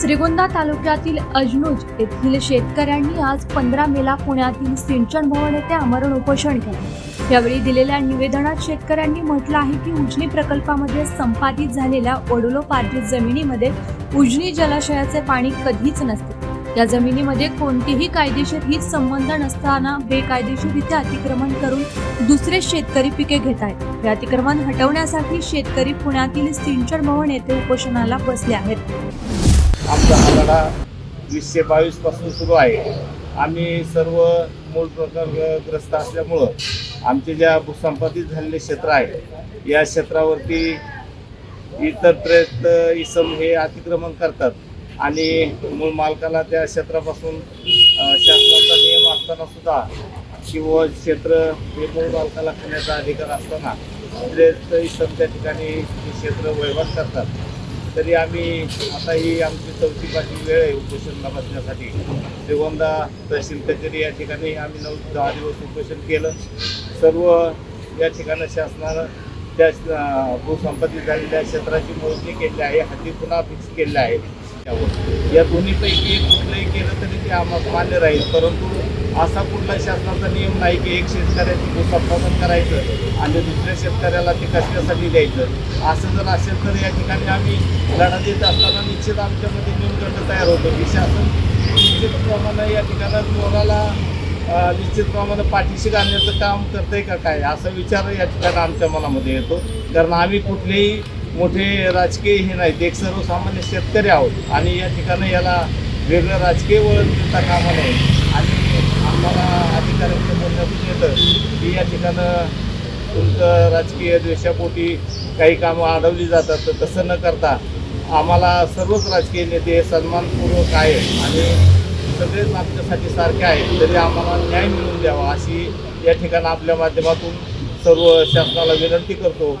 श्रीगोंदा तालुक्यातील अजनुज येथील शेतकऱ्यांनी आज पंधरा मेला पुण्यातील सिंचन भवन येथे आमरण उपोषण केले. यावेळी दिलेल्या निवेदनात शेतकऱ्यांनी म्हटलं आहे की उजनी प्रकल्पामध्ये संपादित झालेल्या वडलोपार्जित जमिनीमध्ये उजनी जलाशयाचे पाणी कधीच नसते. या जमिनीमध्ये कोणतेही कायदेशीर हित संबंध नसताना बेकायदेशीररित्या अतिक्रमण करून दुसरे शेतकरी पिके घेत आहेत. हे अतिक्रमण हटवण्यासाठी शेतकरी पुण्यातील सिंचन भवन येथे उपोषणाला बसले आहेत. आमचा हा लढा वीसशे बावीसपासून सुरू आहे. आम्ही सर्व मूळ प्रकारग्रस्त असल्यामुळं आमचे ज्या भूसंपादित झालेले क्षेत्र आहे या क्षेत्रावरती इतर प्रयत्न इसम हे अतिक्रमण करतात आणि मूळ मालकाला त्या क्षेत्रापासून शासनाचा नियम असताना सुद्धा किंवा क्षेत्र हे मूळ मालकाला खाण्याचा अधिकार असताना त्रयस्त इसम त्या ठिकाणी क्षेत्र वहिवाट करतात. तरी आम्ही आता ही आमची चौथी पाचवी वेळ आहे उपोषणला बसण्यासाठी श्रीगोंदा तहसील कचेरी या ठिकाणी आम्ही नऊ दहा दिवस उपोषण केलं. सर्व या ठिकाणी शासनानं त्या भूसंपत्ती झालेल्या क्षेत्राची मोजणी केली आहे हद्दी पुन्हा फिक्स केल्या आहे त्यावर या दोन्हीपैकी कुठलंही केलं तरी ते आम्हाला मान्य राहील परंतु असा कुठला शासनाचा नियम नाही की एक शेतकऱ्याची भूसंपादन करायचं आणि दुसऱ्या शेतकऱ्याला ते कशासाठी द्यायचं? असं जर असेल तर या ठिकाणी आम्ही लढा देत असताना निश्चित आमच्यामध्ये न्यूनगंड तयार होतो की शासन निश्चित प्रमाणे या ठिकाणात मुलाला निश्चित प्रमाणे पाठीशी घालण्याचं काम करतंय का काय? असा विचार या ठिकाणी आमच्या मनामध्ये येतो. कारण आम्ही कुठलेही मोठे राजकीय हे नाहीत एक सर्वसामान्य शेतकरी आहोत आणि या ठिकाणी याला वेगळं राजकीय वळण देता कामा नये. आणि आम्हाला अधिकाऱ्यांच्या बोलण्यातून येतं की या ठिकाणं तुमचं राजकीय द्वेषापोटी काही कामं अडवली जातात तर तसं न करता आम्हाला सर्वच राजकीय नेते सन्मानपूर्वक आहे आणि सगळेच आमच्यासाठी सारखे आहेत तरी आम्हाला न्याय मिळून द्यावा अशी या ठिकाणी आपल्या माध्यमातून सर्व शासनाला विनंती करतो.